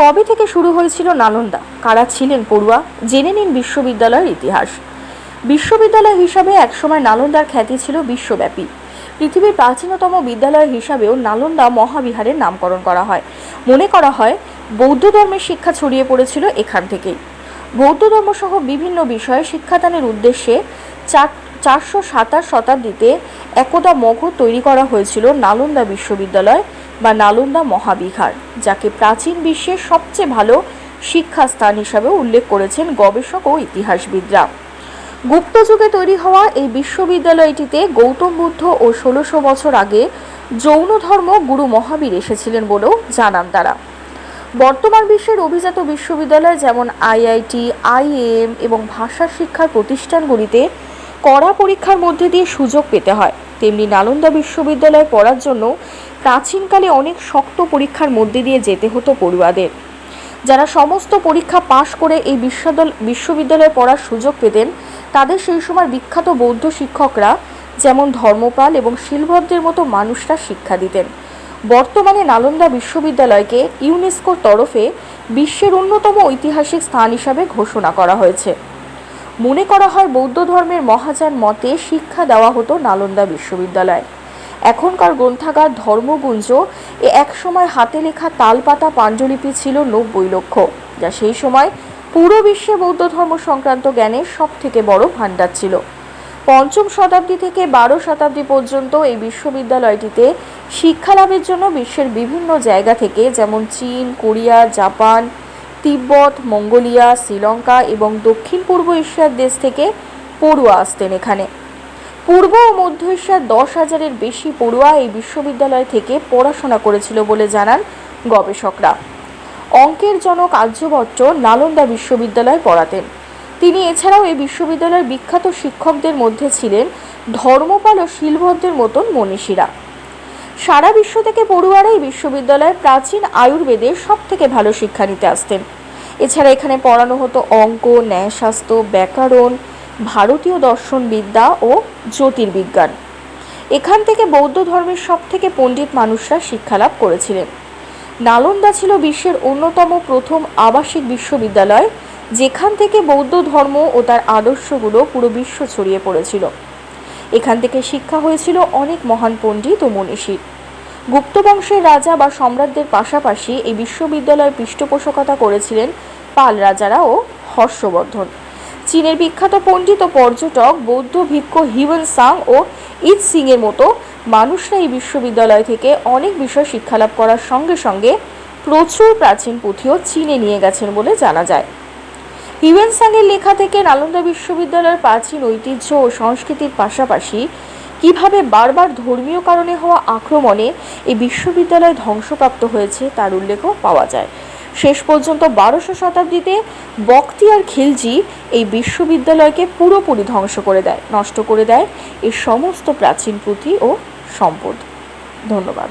কবে থেকে শুরু হয়েছিল নালন্দা? কারা ছিলেন পড়ুয়া? জেনে নিন বিশ্ববিদ্যালয়ের ইতিহাস। বিশ্ববিদ্যালয় হিসাবে একসময় নালন্দার খ্যাতি ছিল বিশ্বব্যাপী। পৃথিবীর প্রাচীনতম বিদ্যালয় হিসাবেও নালন্দা মহাবিহারের নামকরণ করা হয়। মনে করা হয়, বৌদ্ধ ধর্মের শিক্ষা ছড়িয়ে পড়েছিল এখান থেকেই। বৌদ্ধ ধর্ম সহ বিভিন্ন বিষয়ে শিক্ষাদানের উদ্দেশ্যে চার, চারশো সাতাশ শতাব্দীতে একদা মগধ তৈরি করা হয়েছিল নালন্দা বিশ্ববিদ্যালয় বা নালন্দা মহাবিহার, যাকে প্রাচীন বিশ্বের সবচেয়ে ভালো শিক্ষাস্থান হিসাবে উল্লেখ করেছেন গবেষক ও ইতিহাসবিদরা। গুপ্ত যুগে তৈরি হওয়া এই বিশ্ববিদ্যালয়টিতে গৌতম বুদ্ধ ও ষোলোশো বছর আগে জৈন ধর্ম গুরু মহাবীর এসেছিলেন বলেও জানান তারা। বর্তমান বিশ্বের অভিজাত বিশ্ববিদ্যালয় যেমন আইআইটি আইএম এবং ভাষা শিক্ষার প্রতিষ্ঠানগুলিতে কড়া পরীক্ষার মধ্যে দিয়ে সুযোগ পেতে হয়। তেমনি নালন্দা বিশ্ববিদ্যালয়ে পড়ার জন্য প্রাচীনকালে অনেক শক্ত পরীক্ষার মধ্যে দিয়ে যেতে হতো পড়ুয়াদের। যারা সমস্ত পরীক্ষা পাশ করে এই বিশ্বদল- বিশ্ববিদ্যালয়ে পড়ার সুযোগ পেতেন, তাদের সেই সময় বিখ্যাত বৌদ্ধ শিক্ষকরা যেমন ধর্মপাল এবং শিলভদ্রের মতো মানুষরা শিক্ষা দিতেন। বর্তমানে নালন্দা বিশ্ববিদ্যালয়কে ইউনেস্কোর তরফে বিশ্বের অন্যতম ঐতিহাসিক স্থান হিসাবে ঘোষণা করা হয়েছে। মনে করা হয় বৌদ্ধ ধর্মের মহাযান মতে শিক্ষা দেওয়া হতো নালন্দা বিশ্ববিদ্যালয়। এখনকার গ্রন্থাগার ধর্মগুঞ্জ, এ একসময় হাতে লেখা তালপাতা পাণ্ডুলিপি ছিল নব্বই লক্ষ, যা সেই সময় পুরো বিশ্বে বৌদ্ধ ধর্ম সংক্রান্ত জ্ঞানের সব থেকে বড় ভাণ্ডার ছিল। পঞ্চম শতাব্দী থেকে বারো শতাব্দী পর্যন্ত এই বিশ্ববিদ্যালয়টিতে শিক্ষা লাভের জন্য বিশ্বের বিভিন্ন জায়গা থেকে, যেমন চীন, কোরিয়া, জাপান, তিব্বত, মঙ্গোলিয়া, শ্রীলঙ্কা এবং দক্ষিণ পূর্ব এশিয়ার দেশ থেকে পড়ুয়া আসতেন এখানে। পূর্ব ও মধ্য এশিয়ার দশ হাজারের বেশি পড়ুয়া এই বিশ্ববিদ্যালয় থেকে পড়াশোনা করেছিল বলে জানান গবেষকরা। অঙ্কের জনক আর্যভট্ট নালন্দা বিশ্ববিদ্যালয়ে পড়াতেন। তিনি এছাড়াও এই বিশ্ববিদ্যালয়ের বিখ্যাত শিক্ষকদের মধ্যে ছিলেন ধর্মপাল ও শিলভদ্রের মতন মনীষীরা। সারা বিশ্ব থেকে পড়ুয়ারা এই বিশ্ববিদ্যালয়ে প্রাচীন আয়ুর্বেদের সব থেকে ভালো শিক্ষা নিতে আসতেন। এছাড়া এখানে পড়ানো হতো অঙ্ক ন্যায়শাস্ত্র ব্যাকরণ ভারতীয় দর্শন বিদ্যা ও জ্যোতির্বিজ্ঞান। এখান থেকে বৌদ্ধ ধর্মের সব থেকে পণ্ডিত মানুষরা শিক্ষালাভ করেছিলেন। নালন্দা ছিল বিশ্বের অন্যতম প্রথম আবাসিক বিশ্ববিদ্যালয়, যেখান থেকে বৌদ্ধ ধর্ম ও তার আদর্শগুলো পুরো বিশ্ব ছড়িয়ে পড়েছিল। এখান থেকে শিক্ষা হয়েছিল অনেক মহান পণ্ডিত ও মনীষীর গুপ্ত বংশের রাজা বা সম্রাটদের পাশাপাশি এই বিশ্ববিদ্যালয়ের পৃষ্ঠপোষকতা করেছিলেন পাল রাজারা ও হর্ষবর্ধন। চীনের বিখ্যাত পণ্ডিত ও পর্যটক বৌদ্ধ ভিক্ষু হিউয়েন সাং ও ইট সিং এর মতো মানুষরা এই বিশ্ববিদ্যালয় থেকে অনেক বিষয় শিক্ষালাভ করার সঙ্গে সঙ্গে প্রচুর প্রাচীন পুঁথিও চীনে নিয়ে গেছেন বলে জানা যায়। হিউয়েন সাংয়ের লেখা থেকে নালন্দা বিশ্ববিদ্যালয়ের প্রাচীন ঐতিহ্য ও সংস্কৃতির পাশাপাশি কীভাবে বারবার ধর্মীয় কারণে হওয়া আক্রমণে এই বিশ্ববিদ্যালয় ধ্বংসপ্রাপ্ত হয়েছে তার উল্লেখও পাওয়া যায়। শেষ পর্যন্ত বারোশো শতাব্দীতে বখতিয়ার খিলজি এই বিশ্ববিদ্যালয়কে পুরোপুরি ধ্বংস করে দেয়, নষ্ট করে দেয় এই সমস্ত প্রাচীন পুঁথি ও সম্পদ। ধন্যবাদ।